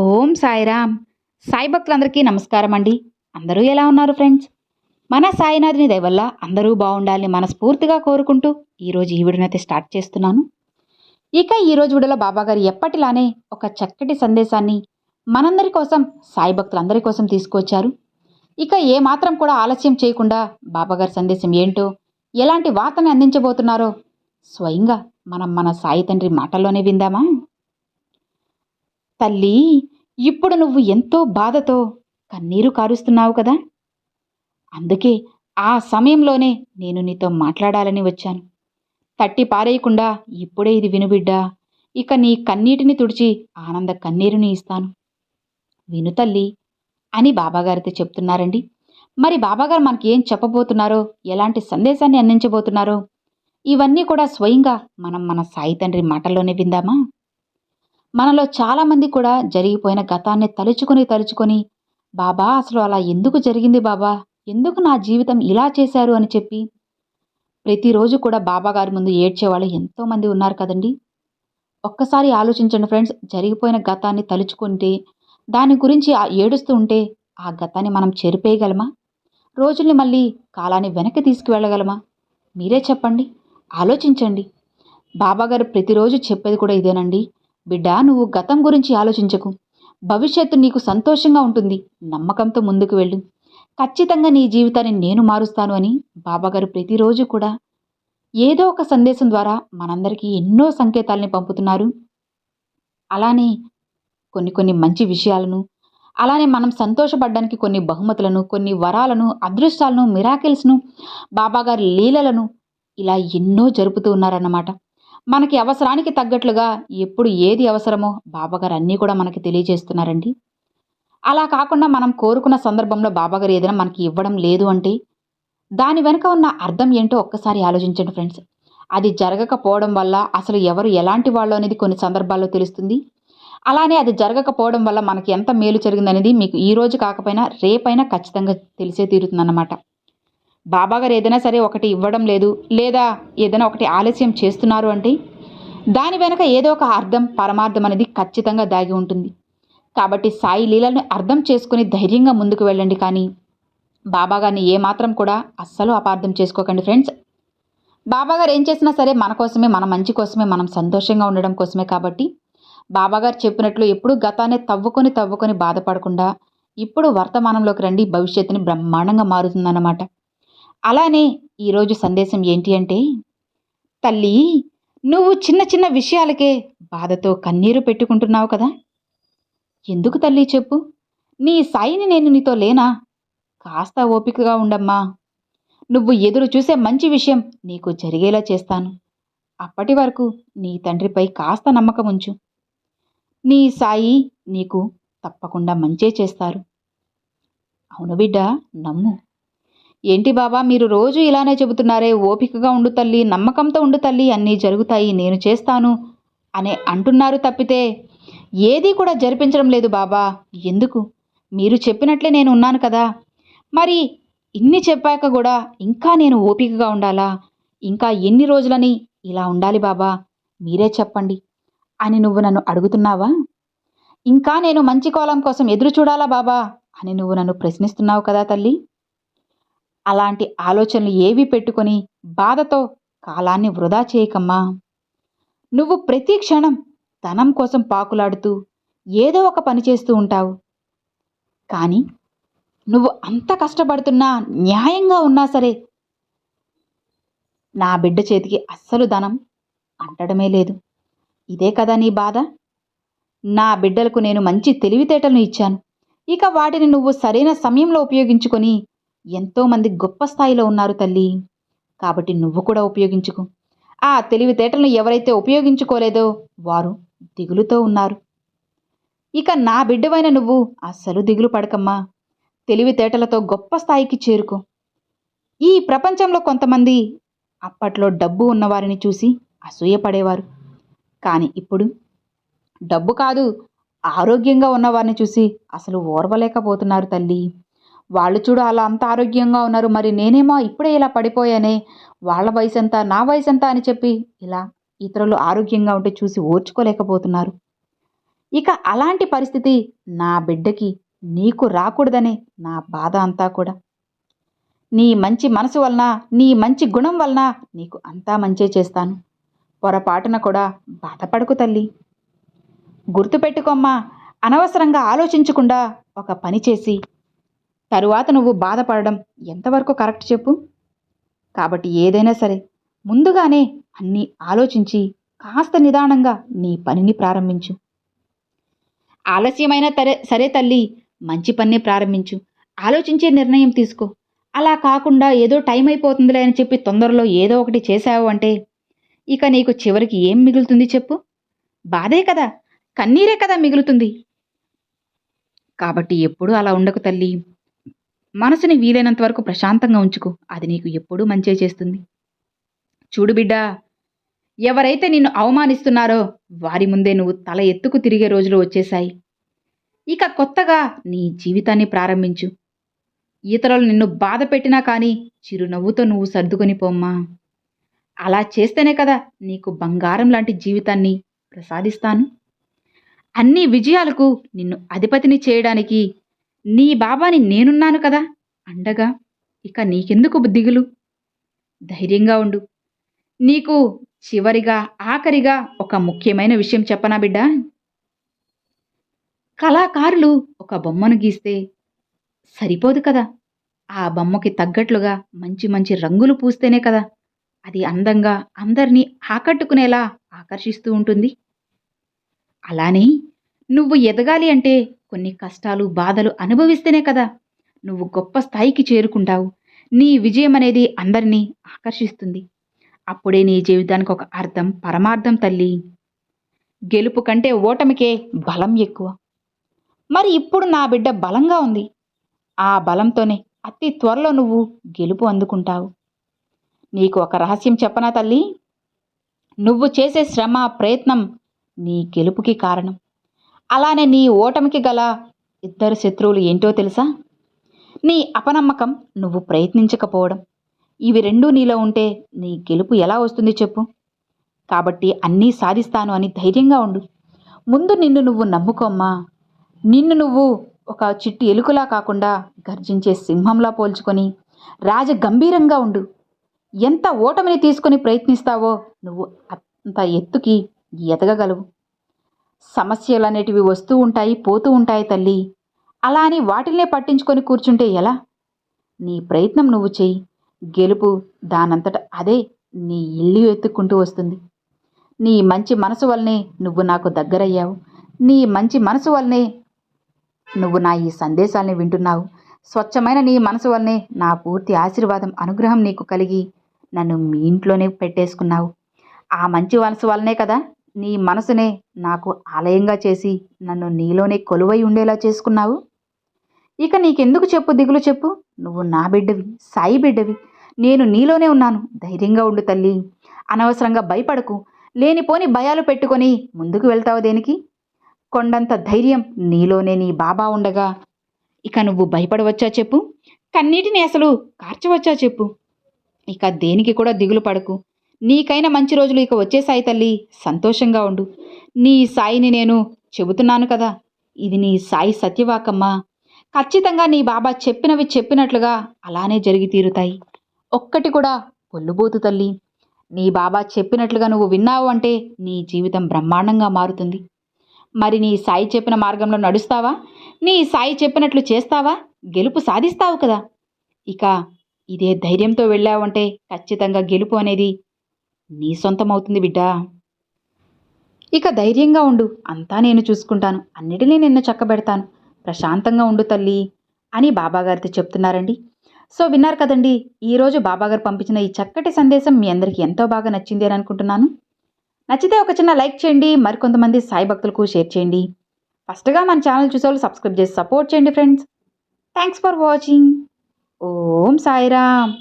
ఓం సాయిరామ్. సాయి భక్తులందరికీ నమస్కారం అండి. అందరూ ఎలా ఉన్నారు ఫ్రెండ్స్? మన సాయినాథుని దయవల్ల అందరూ బాగుండాలని మనస్ఫూర్తిగా కోరుకుంటూ ఈరోజు ఈ వీడియోనైతే స్టార్ట్ చేస్తున్నాను. ఇక ఈరోజు వీడియోలో బాబాగారు ఎప్పటిలానే ఒక చక్కటి సందేశాన్ని మనందరి కోసం సాయి భక్తులందరి కోసం తీసుకొచ్చారు ఇక ఏ మాత్రం కూడా ఆలస్యం చేయకుండా బాబాగారి సందేశం ఏంటో ఎలాంటి వార్తని అందించబోతున్నారో స్వయంగా మనం మన సాయి తండ్రి మాటల్లోనే విందామా? తల్లి ఇప్పుడు నువ్వు ఎంతో బాధతో కన్నీరు కారుస్తున్నావు కదా? అందుకే ఆ సమయంలోనే నేను నీతో మాట్లాడాలని వచ్చాను. తట్టి పారేయకుండా ఇప్పుడే ఇది వినుబిడ్డా ఇక నీ కన్నీటిని తుడిచి ఆనంద కన్నీరుని ఇస్తాను. విను తల్లి అని బాబాగారితో చెప్తున్నారండి. మరి బాబాగారు మనకి ఏం చెప్పబోతున్నారో ఎలాంటి సందేశాన్ని అందించబోతున్నారో ఇవన్నీ కూడా స్వయంగా మనం మన సాయి తండ్రి మాటల్లోనే విందామా? మనలో చాలామంది కూడా జరిగిపోయిన గతాన్ని తలుచుకొని తలుచుకొని బాబా అసలు అలా ఎందుకు జరిగింది బాబా? ఎందుకు నా జీవితం ఇలా చేశారు? అని చెప్పి ప్రతిరోజు కూడా బాబాగారి ముందు ఏడ్చేవాళ్ళు ఎంతోమంది ఉన్నారు కదండి. ఒక్కసారి ఆలోచించండి ఫ్రెండ్స్ జరిగిపోయిన గతాన్ని తలుచుకుంటే దాని గురించి ఏడుస్తూ ఉంటే ఆ గతాన్ని మనం చెరిపేయగలమా? రోజుల్ని మళ్ళీ కాలాన్ని వెనక్కి తీసుకువెళ్ళగలమా? మీరే చెప్పండి ఆలోచించండి. బాబాగారు ప్రతిరోజు చెప్పేది కూడా ఇదేనండి. బిడ్డా నువ్వు గతం గురించి ఆలోచించకు. భవిష్యత్తు నీకు సంతోషంగా ఉంటుంది. నమ్మకంతో ముందుకు వెళ్ళు. ఖచ్చితంగా నీ జీవితాన్ని నేను మారుస్తాను అని బాబాగారు ప్రతిరోజు కూడా ఏదో ఒక సందేశం ద్వారా మనందరికీ ఎన్నో సంకేతాలని పంపుతున్నారు. అలానే కొన్ని కొన్ని మంచి విషయాలను అలానే మనం సంతోషపడడానికి కొన్ని బహుమతులను కొన్ని వరాలను అదృష్టాలను మిరాకిల్స్ను బాబాగారి లీలలను ఇలా ఎన్నో జరుపుతూ ఉన్నారన్నమాట. మనకి అవసరానికి తగ్గట్లుగా ఎప్పుడు ఏది అవసరమో బాబాగారు అన్నీ కూడా మనకి తెలియజేస్తున్నారండి. అలా కాకుండా మనం కోరుకున్న సందర్భంలో బాబాగారు ఏదైనా మనకి ఇవ్వడం లేదు అంటే దాని వెనుక ఉన్న అర్థం ఏంటో ఒక్కసారి ఆలోచించండి ఫ్రెండ్స్. అది జరగకపోవడం వల్ల అసలు ఎవరు ఎలాంటి వాళ్ళు అనేది కొన్ని సందర్భాల్లో తెలుస్తుంది. అలానే అది జరగకపోవడం వల్ల మనకి ఎంత మేలు జరిగిందనేది మీకు ఈ రోజు కాకపోయినా రేపైనా ఖచ్చితంగా తెలిసే తీరుతుందన్నమాట. బాబాగారు ఏదైనా సరే ఒకటి ఇవ్వడం లేదు లేదా ఏదైనా ఒకటి ఆలస్యం చేస్తున్నారు అంటే దాని వెనక ఏదో ఒక అర్థం పరమార్థం అనేది ఖచ్చితంగా దాగి ఉంటుంది. కాబట్టి సాయి లీలను అర్థం చేసుకుని ధైర్యంగా ముందుకు వెళ్ళండి కానీ బాబాగారిని ఏమాత్రం కూడా అస్సలు అపార్థం చేసుకోకండి ఫ్రెండ్స్. బాబాగారు ఏం చేసినా సరే మన కోసమే మన మంచి కోసమే మనం సంతోషంగా ఉండడం కోసమే కాబట్టి బాబాగారు చెప్పినట్లు ఎప్పుడూ గతాన్ని తవ్వుకొని తవ్వుకొని బాధపడకుండా ఇప్పుడు వర్తమానంలోకి రండి భవిష్యత్తుని బ్రహ్మాండంగా మారుతుందన్నమాట. అలానే ఈరోజు సందేశం ఏంటి అంటే తల్లి నువ్వు చిన్న చిన్న విషయాలకే బాధతో కన్నీరు పెట్టుకుంటున్నావు కదా? ఎందుకు తల్లి చెప్పు? నీ సాయిని నేను నీతో లేనా? కాస్త ఓపికగా ఉండమ్మా. నువ్వు ఎదురు చూసే మంచి విషయం నీకు జరిగేలా చేస్తాను. అప్పటి వరకు నీ తండ్రిపై కాస్త నమ్మకం ఉంచు. నీ సాయి నీకు తప్పకుండా మంచే చేస్తారు. అవును బిడ్డ నమ్ము. ఏంటి బాబా మీరు రోజు ఇలానే చెబుతున్నారే ఓపికగా ఉండు తల్లి నమ్మకంతో ఉండు తల్లి అన్నీ జరుగుతాయి నేను చేస్తాను అనే అంటున్నారు తప్పితే ఏదీ కూడా జరిపించడం లేదు బాబా. ఎందుకు? మీరు చెప్పినట్లే నేను ఉన్నాను కదా. మరి ఇన్ని చెప్పాక కూడా ఇంకా నేను ఓపికగా ఉండాలా? ఇంకా ఎన్ని రోజులని ఇలా ఉండాలి బాబా? మీరే చెప్పండి అని నువ్వు నన్ను అడుగుతున్నావా? ఇంకా నేను మంచి కాలం కోసం ఎదురు చూడాలా బాబా అని నువ్వు నన్ను ప్రశ్నిస్తున్నావు కదా తల్లి. అలాంటి ఆలోచనలు ఏవి పెట్టుకొని బాధతో కాలాన్ని వృధా చేయకమ్మా. నువ్వు ప్రతి క్షణం ధనం కోసం పాకులాడుతూ ఏదో ఒక పని చేస్తూ ఉంటావు. కానీ నువ్వు అంత కష్టపడుతున్నా న్యాయంగా ఉన్నా సరే నా బిడ్డ చేతికి అస్సలు ధనం అంటడమే లేదు. ఇదే కదా నీ బాధ? నా బిడ్డలకు నేను మంచి తెలివితేటలను ఇచ్చాను. ఇక వాటిని నువ్వు సరైన సమయంలో ఉపయోగించుకొని ఎంతోమంది గొప్ప స్థాయిలో ఉన్నారు తల్లి. కాబట్టి నువ్వు కూడా ఉపయోగించుకో. ఆ తెలివితేటలను ఎవరైతే ఉపయోగించుకోలేదో వారు దిగులుతో ఉన్నారు. ఇక నా బిడ్డవైన నువ్వు అస్సలు దిగులు పడకమ్మా. తెలివితేటలతో గొప్ప స్థాయికి చేరుకో. ఈ ప్రపంచంలో కొంతమంది అప్పట్లో డబ్బు ఉన్నవారిని చూసి అసూయపడేవారు కానీ ఇప్పుడు డబ్బు కాదు ఆరోగ్యంగా ఉన్నవారిని చూసి అసలు ఓర్వలేకపోతున్నారు తల్లి. వాళ్ళు చూడు అలా అంత ఆరోగ్యంగా ఉన్నారు. మరి నేనేమో ఇప్పుడే ఇలా పడిపోయానే? వాళ్ళ వయసు ఎంత నా వయసు ఎంత అని చెప్పి ఇలా ఇతరులు ఆరోగ్యంగా ఉంటే చూసి ఓర్చుకోలేకపోతున్నారు. ఇక అలాంటి పరిస్థితి నా బిడ్డకి నీకు రాకూడదనే నా బాధ అంతా కూడా. నీ మంచి మనసు వలన నీ మంచి గుణం వలన నీకు అంతా మంచే చేస్తాను. పొరపాటున కూడా బాధపడకు తల్లి. గుర్తుపెట్టుకోమ్మా అనవసరంగా ఆలోచించకుండా ఒక పని చేసి తరువాత నువ్వు బాధపడడం ఎంతవరకు కరెక్ట్ చెప్పు? కాబట్టి ఏదైనా సరే ముందుగానే అన్నీ ఆలోచించి కాస్త నిదానంగా నీ పనిని ప్రారంభించు. ఆలస్యమైన తరే సరే తల్లి మంచి పని ప్రారంభించు. ఆలోచించే నిర్ణయం తీసుకో. అలా కాకుండా ఏదో టైం అయిపోతుందిలే అని చెప్పి తొందరలో ఏదో ఒకటి చేశావు అంటే ఇక నీకు చివరికి ఏం మిగులుతుంది చెప్పు? బాధే కదా కన్నీరే కదా మిగులుతుంది. కాబట్టి ఎప్పుడూ అలా ఉండకు తల్లి. మనసుని వీలైనంత వరకు ప్రశాంతంగా ఉంచుకో. అది నీకు ఎప్పుడూ మంచే చేస్తుంది. చూడు బిడ్డా ఎవరైతే నిన్ను అవమానిస్తున్నారో వారి ముందే నువ్వు తల ఎత్తుకు తిరిగే రోజులు వచ్చేశాయి. ఇక కొత్తగా నీ జీవితాన్ని ప్రారంభించు. ఇతరులు నిన్ను బాధ పెట్టినా కానీ చిరునవ్వుతో నువ్వు సర్దుకొని పోమ్మా. అలా చేస్తేనే కదా నీకు బంగారం లాంటి జీవితాన్ని ప్రసాదిస్తాను. అన్ని విజయాలకు నిన్ను అధిపతిని చేయడానికి నీ బాబాని నేనున్నాను కదా? అండగా. ఇక నీకెందుకు దిగులు ధైర్యంగా ఉండు. నీకు చివరిగా ఆఖరిగా ఒక ముఖ్యమైన విషయం చెప్పనా బిడ్డ? కళాకారులు ఒక బొమ్మను గీస్తే సరిపోదు కదా? ఆ బొమ్మకి తగ్గట్లుగా మంచి మంచి రంగులు పూస్తేనే కదా? అది అందంగా అందరినీ ఆకట్టుకునేలా ఆకర్షిస్తూ ఉంటుంది. అలానే నువ్వు ఎదగాలి అంటే కొన్ని కష్టాలు బాధలు అనుభవిస్తేనే కదా నువ్వు గొప్ప స్థాయికి చేరుకుంటావు. నీ విజయం అనేది అందరినీ ఆకర్షిస్తుంది. అప్పుడే నీ జీవితానికి ఒక అర్థం పరమార్థం తల్లి. గెలుపు కంటే ఓటమికే బలం ఎక్కువ. మరి ఇప్పుడు నా బిడ్డ బలంగా ఉంది. ఆ బలంతోనే అతి త్వరలో నువ్వు గెలుపు అందుకుంటావు. నీకు ఒక రహస్యం చెప్పనా తల్లి? నువ్వు చేసే శ్రమ ప్రయత్నం నీ గెలుపుకి కారణం. అలానే నీ ఓటమికి గల ఇద్దరు శత్రువులు ఏంటో తెలుసా? నీ అపనమ్మకం నువ్వు ప్రయత్నించకపోవడం. ఇవి రెండూ నీలో ఉంటే నీ గెలుపు ఎలా వస్తుంది చెప్పు. కాబట్టి అన్నీ సాధిస్తాను అని ధైర్యంగా ఉండు. ముందు నిన్ను నువ్వు నమ్ముకోమ్మా నిన్ను నువ్వు ఒక చిట్టి ఎలుకలా కాకుండా గర్జించే సింహంలా పోల్చుకొని రాజ గంభీరంగా ఉండు. ఎంత ఓటమిని తీసుకొని ప్రయత్నిస్తావో నువ్వు అంత ఎత్తుకి ఎదగగలవు. సమస్యలు అనేటివి వస్తూ ఉంటాయి పోతూ ఉంటాయి తల్లి. అలా అని వాటిల్నే పట్టించుకొని కూర్చుంటే ఎలా? నీ ప్రయత్నం నువ్వు చెయ్యి. గెలుపు దానంతట అదే నీ ఇల్లు ఎత్తుక్కుంటూ వస్తుంది. నీ మంచి మనసు వల్లనే నువ్వు నాకు దగ్గరయ్యావు. నీ మంచి మనసు వల్లనే నువ్వు నా ఈ సందేశాల్ని వింటున్నావు. స్వచ్ఛమైన నీ మనసు వల్లనే నా పూర్తి ఆశీర్వాదం అనుగ్రహం నీకు కలిగి నన్ను మీ ఇంట్లోనే పెట్టేసుకున్నావు. ఆ మంచి మనసు వల్లనే కదా నీ మనసునే నాకు ఆలయంగా చేసి నన్ను నీలోనే కొలువై ఉండేలా చేసుకున్నావు? ఇక నీకెందుకు చెప్పు దిగులు చెప్పు. నువ్వు నా బిడ్డవి సాయి బిడ్డవి. నేను నీలోనే ఉన్నాను. ధైర్యంగా ఉండు తల్లి. అనవసరంగా భయపడకు. లేనిపోని భయాలు పెట్టుకొని ముందుకు వెళ్తావు దేనికి? కొండంత ధైర్యం నీలోనే నీ బాబా ఉండగా. ఇక నువ్వు భయపడవచ్చా చెప్పు? కన్నీటిని అసలు కార్చవచ్చా చెప్పు? ఇక దేనికి కూడా దిగులు పడకు. నీకైనా మంచి రోజులు ఇక వచ్చేసాయి తల్లి. సంతోషంగా ఉండు. నీ సాయిని నేను చెబుతున్నాను కదా. ఇది నీ సాయి సత్యవాకమ్మా. ఖచ్చితంగా నీ బాబా చెప్పినవి చెప్పినట్లుగా అలానే జరిగి తీరుతాయి. ఒక్కటి కూడా పొల్లుబోతు తల్లి. నీ బాబా చెప్పినట్లుగా నువ్వు విన్నావు అంటే నీ జీవితం బ్రహ్మాండంగా మారుతుంది. మరి నీ సాయి చెప్పిన మార్గంలో నడుస్తావా? నీ సాయి చెప్పినట్లు చేస్తావా? గెలుపు సాధిస్తావు కదా. ఇక ఇదే ధైర్యంతో వెళ్ళావంటే ఖచ్చితంగా గెలుపు అనేది నీ సొంతమవుతుంది బిడ్డా. ఇక ధైర్యంగా ఉండు అంతా నేను చూసుకుంటాను అన్నిటినీ నిన్ను చక్కబెడతాను. ప్రశాంతంగా ఉండు తల్లి అని బాబాగారితో చెప్తున్నారండి. సో విన్నారు కదండి ఈరోజు బాబాగారు పంపించిన ఈ చక్కటి సందేశం మీ అందరికీ ఎంతో బాగా నచ్చింది అని అనుకుంటున్నాను. నచ్చితే ఒక చిన్న లైక్ చేయండి మరికొంతమంది సాయి భక్తులకు షేర్ చేయండి. ఫస్ట్గా మన ఛానల్ చూసేవాళ్ళు సబ్స్క్రైబ్ చేసి సపోర్ట్ చేయండి friends. Thanks for watching. Om Sairam.